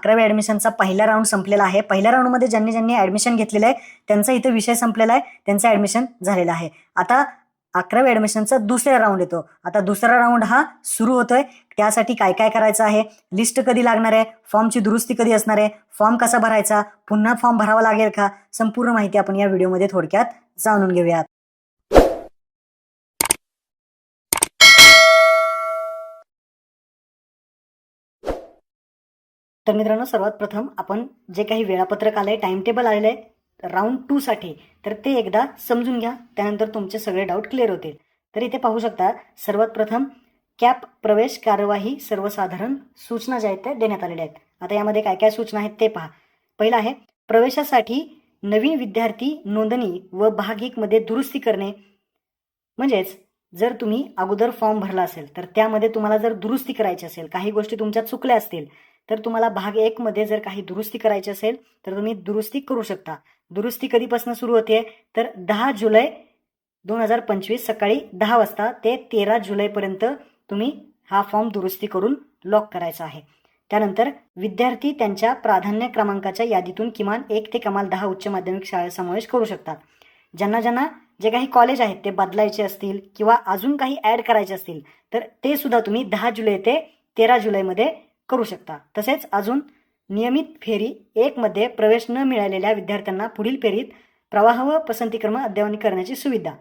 अकरावी ॲडमिशनचा पहिला राऊंड संपलेला आहे. पहिल्या राऊंडमध्ये ज्यांनी ज्यांनी ॲडमिशन घेतलेलं आहे त्यांचा इथं विषय संपलेला आहे त्यांचं ॲडमिशन झालेलं आहे. आता अकरावी ॲडमिशनचा दुसरा राऊंड येतो. आता दुसरा राऊंड हा सुरू होतोय. त्यासाठी काय काय करायचं आहे? लिस्ट कधी लागणार आहे? फॉर्मची दुरुस्ती कधी असणार आहे? फॉर्म कसा भरायचा? पुन्हा फॉर्म भरावा लागेल का? संपूर्ण माहिती आपण या व्हिडिओमध्ये थोडक्यात जाणून घेऊयात. तर मित्रांनो सर्वात प्रथम आपण जे काही वेळापत्रक आलंय टाइम टेबल आलेलं आहे राऊंड टू साठी तर ते एकदा समजून घ्या. त्यानंतर तुमचे सगळे डाऊट क्लिअर होतील. तर इथे पाहू शकता सर्वात प्रथम कॅप प्रवेश कार्यवाही सर्वसाधारण सूचना ज्या आहेत त्या देण्यात आलेल्या आहेत. आता यामध्ये काय काय सूचना आहेत ते पहा. पहिलं आहे प्रवेशासाठी नवीन विद्यार्थी नोंदणी व भाग एक मध्ये दुरुस्ती करणे. म्हणजेच जर तुम्ही अगोदर फॉर्म भरला असेल तर त्यामध्ये तुम्हाला जर दुरुस्ती करायची असेल काही गोष्टी तुमच्या चुकल्या असतील तर तुम्हाला भाग एक मध्ये जर काही दुरुस्ती करायची असेल तर तुम्ही दुरुस्ती करू शकता. दुरुस्ती कधीपासून सुरू होते? तर दहा जुलै दोन हजार पंचवीस सकाळी दहा वाजता ते तेरा जुलैपर्यंत तुम्ही हा फॉर्म दुरुस्ती करून लॉक करायचा आहे. त्यानंतर विद्यार्थी त्यांच्या प्राधान्य क्रमांकाच्या यादीतून किमान एक ते कमाल दहा उच्च माध्यमिक शाळा समावेश करू शकतात ज्यांना ज्यांना जे काही कॉलेज आहेत ते बदलायचे असतील किंवा अजून काही ॲड करायचे असतील तर ते सुद्धा तुम्ही दहा जुलै ते तेरा जुलैमध्ये करू शकता. तसेच अजून नियमित फेरी एकमध्ये प्रवेश न मिळालेल्या विद्यार्थ्यांना पुढील फेरीत प्रवाह व पसंतीक्रम अद्ययावनी करण्याची सुविधा.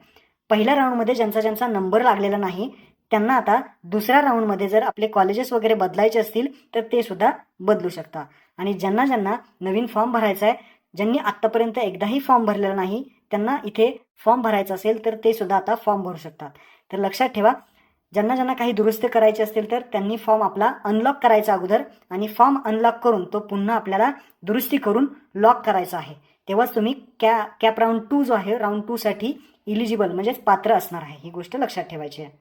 पहिल्या राऊंडमध्ये ज्यांचा ज्यांचा नंबर लागलेला नाही त्यांना आता दुसऱ्या राऊंडमध्ये जर आपले कॉलेजेस वगैरे बदलायचे असतील तर ते सुद्धा बदलू शकता. आणि ज्यांना ज्यांना नवीन फॉर्म भरायचा आहे ज्यांनी आत्तापर्यंत एकदाही फॉर्म भरलेला नाही त्यांना इथे फॉर्म भरायचा असेल तर ते सुद्धा आता फॉर्म भरू शकतात. तर लक्षात ठेवा ज्यांना ज्यांना काही दुरुस्ती करायची असतील तर त्यांनी फॉर्म आपला अनलॉक करायचा अगोदर आणि फॉर्म अनलॉक करून तो पुन्हा आपल्याला दुरुस्ती करून लॉक करायचा आहे. तेव्हाच तुम्ही कॅ कॅप राऊंड टू जो आहे राऊंड टूसाठी इलिजिबल म्हणजेच पात्र असणार आहे. ही गोष्ट लक्षात ठेवायची आहे.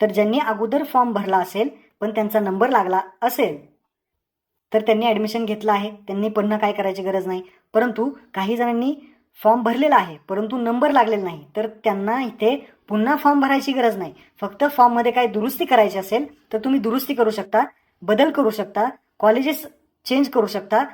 तर ज्यांनी अगोदर फॉर्म भरला असेल पण त्यांचा नंबर लागला असेल तर त्यांनी ॲडमिशन घेतलं आहे. त्यांनी पुन्हा काय करायची गरज नाही. परंतु काही जणांनी फॉर्म भरलेला आहे परंतु नंबर लागलेला नाही तर त्यांना इथे पुन्हा फॉर्म भरायची गरज नाही. फक्त फॉर्ममध्ये काय दुरुस्ती करायची असेल तर तुम्ही दुरुस्ती करू शकता बदल करू शकता कॉलेजेस चेंज करू शकता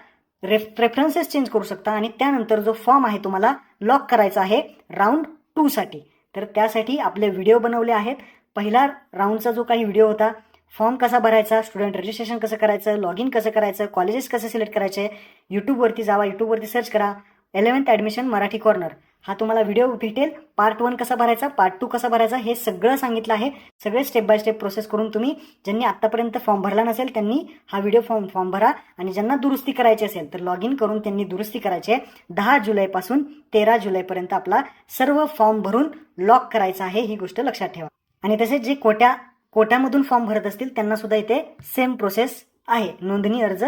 रेफ प्रेफरन्सेस चेंज करू शकता आणि त्यानंतर जो फॉर्म आहे तुम्हाला लॉक करायचा आहे राऊंड टूसाठी तर त्यासाठी आपले व्हिडिओ बनवले आहेत. पहिला राऊंडचा जो काही व्हिडिओ होता फॉर्म कसा भरायचा स्टुडंट रजिस्ट्रेशन कसं करायचं लॉग इन कसं करायचं कॉलेजेस कसे सिलेक्ट करायचे यूट्यूबवरती जावा यूट्यूबवरती सर्च करा. एलेवन्थ ॲडमिशन मराठी कॉर्नर हा तुम्हाला व्हिडिओ भेटेल पार्ट वन कसा भरायचा पार्ट टू कसा भरायचा हे सगळं सांगितलं आहे. सगळे स्टेप बाय स्टेप प्रोसेस करून तुम्ही ज्यांनी आत्तापर्यंत फॉर्म भरला नसेल त्यांनी हा व्हिडिओ फॉर्म फॉर्म भरा. आणि ज्यांना दुरुस्ती करायची असेल तर लॉग इन करून त्यांनी दुरुस्ती करायची. आहे दहा जुलैपासून तेरा जुलैपर्यंत आपला सर्व फॉर्म भरून लॉक करायचा आहे ही गोष्ट लक्षात ठेवा. आणि तसेच जे कोट्या कोट्यामधून फॉर्म भरत असतील त्यांना सुद्धा इथे सेम प्रोसेस आहे. नोंदणी अर्ज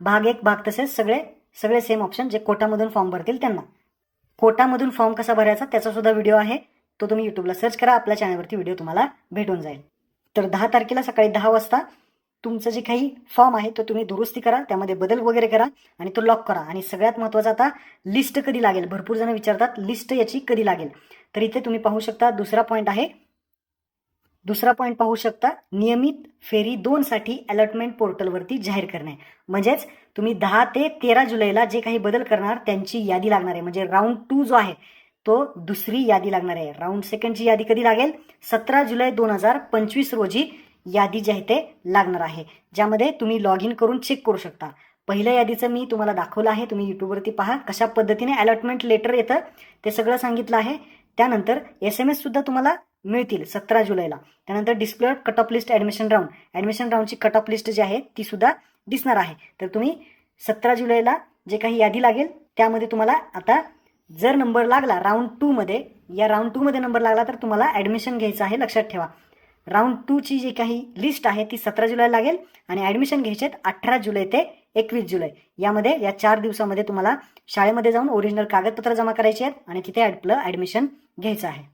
भाग एक भाग तसेच सगळे सगळे सेम ऑप्शन जे कोटामधून फॉर्म भरतील त्यांना. कोटामधून फॉर्म कसा भरायचा त्याचा सुद्धा व्हिडिओ आहे. तो तुम्ही यूट्यूबला सर्च करा आपल्या चॅनलवरती व्हिडिओ तुम्हाला भेटून जाईल. तर दहा तारखेला सकाळी दहा वाजता तुमचं जे काही फॉर्म आहे तो तुम्ही दुरुस्ती करा त्यामध्ये बदल वगैरे करा आणि तो लॉक करा. आणि सगळ्यात महत्त्वाचा आता लिस्ट कधी लागेल? भरपूर जण विचारतात लिस्ट याची कधी लागेल? तर इथे तुम्ही पाहू शकता दुसरा पॉईंट आहे. दुसरा पॉईंट पाहू शकता नियमित फेरी दोनसाठी अलॉटमेंट पोर्टलवरती जाहीर करणे. म्हणजेच तुम्ही दहा ते तेरा जुलैला जे काही बदल करणार त्यांची यादी लागणार आहे. म्हणजे राऊंड टू जो आहे तो दुसरी यादी लागणार आहे. राऊंड सेकंडची यादी कधी लागेल? सतरा जुलै दोन हजार पंचवीस रोजी यादी जी आहे ते लागणार आहे. ज्यामध्ये तुम्ही लॉग इन करून चेक करू शकता. पहिल्या यादीचं मी तुम्हाला दाखवलं आहे. तुम्ही यूट्यूबवरती पहा कशा पद्धतीने अलॉटमेंट लेटर येतं. ते सगळं सांगितलं आहे. त्यानंतर एस एम एससुद्धा तुम्हाला मिळतील सतरा जुलैला. त्यानंतर display cut off list admission round admission राऊंडची cut off list जी आहे ती सुद्धा दिसणार आहे. तर तुम्ही सतरा जुलैला जे काही यादी लागेल त्यामध्ये तुम्हाला आता जर नंबर लागला राऊंड टूमध्ये या राऊंड टूमध्ये नंबर लागला तर तुम्हाला ॲडमिशन घ्यायचं आहे लक्षात ठेवा. राऊंड टूची जी काही लिस्ट आहे ती सतरा जुलै लागेल आणि ॲडमिशन घ्यायचे आहेत अठरा जुलै ते एकवीस जुलै. यामध्ये या चार दिवसामध्ये तुम्हाला शाळेमध्ये जाऊन ओरिजिनल कागदपत्र जमा करायची आहेत आणि तिथे आपलं ॲडमिशन घ्यायचं आहे.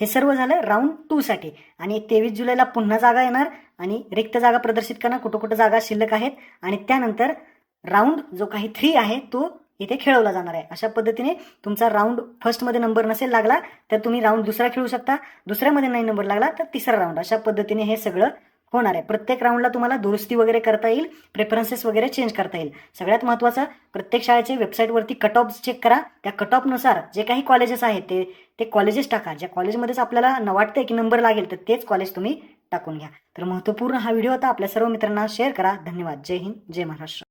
हे सर्व झालं राऊंड टूसाठी आणि तेवीस जुलैला पुन्हा जागा येणार आणि रिक्त जागा प्रदर्शित करणार कुठं कुठं जागा शिल्लक आहेत. आणि त्यानंतर राऊंड जो काही थ्री आहे तो इथे खेळवला जाणार आहे. अशा पद्धतीने तुमचा राऊंड फर्स्टमध्ये नंबर नसेल लागला तर तुम्ही राऊंड दुसरा खेळू शकता. दुसऱ्यामध्ये नाही नंबर लागला तर तिसरा राऊंड अशा पद्धतीने हे सगळं होणार आहे. प्रत्येक राऊंडला तुम्हाला दुरुस्ती वगैरे करता येईल प्रेफरन्सेस वगैरे चेंज करता येईल. सगळ्यात महत्त्वाचं प्रत्येक शाळेचे वेबसाईटवरती कट ऑफ चेक करा. त्या कट ऑफनुसार जे काही कॉलेजेस आहेत ते ते कॉलेजेस टाका. ज्या कॉलेजमध्येच आपल्याला न वाटतंय की नंबर लागेल तर तेच कॉलेज तुम्ही टाकून घ्या. तर महत्त्वपूर्ण हा व्हिडिओ होता आपल्या सर्व मित्रांना शेअर करा. धन्यवाद. जय हिंद. जय महाराष्ट्र.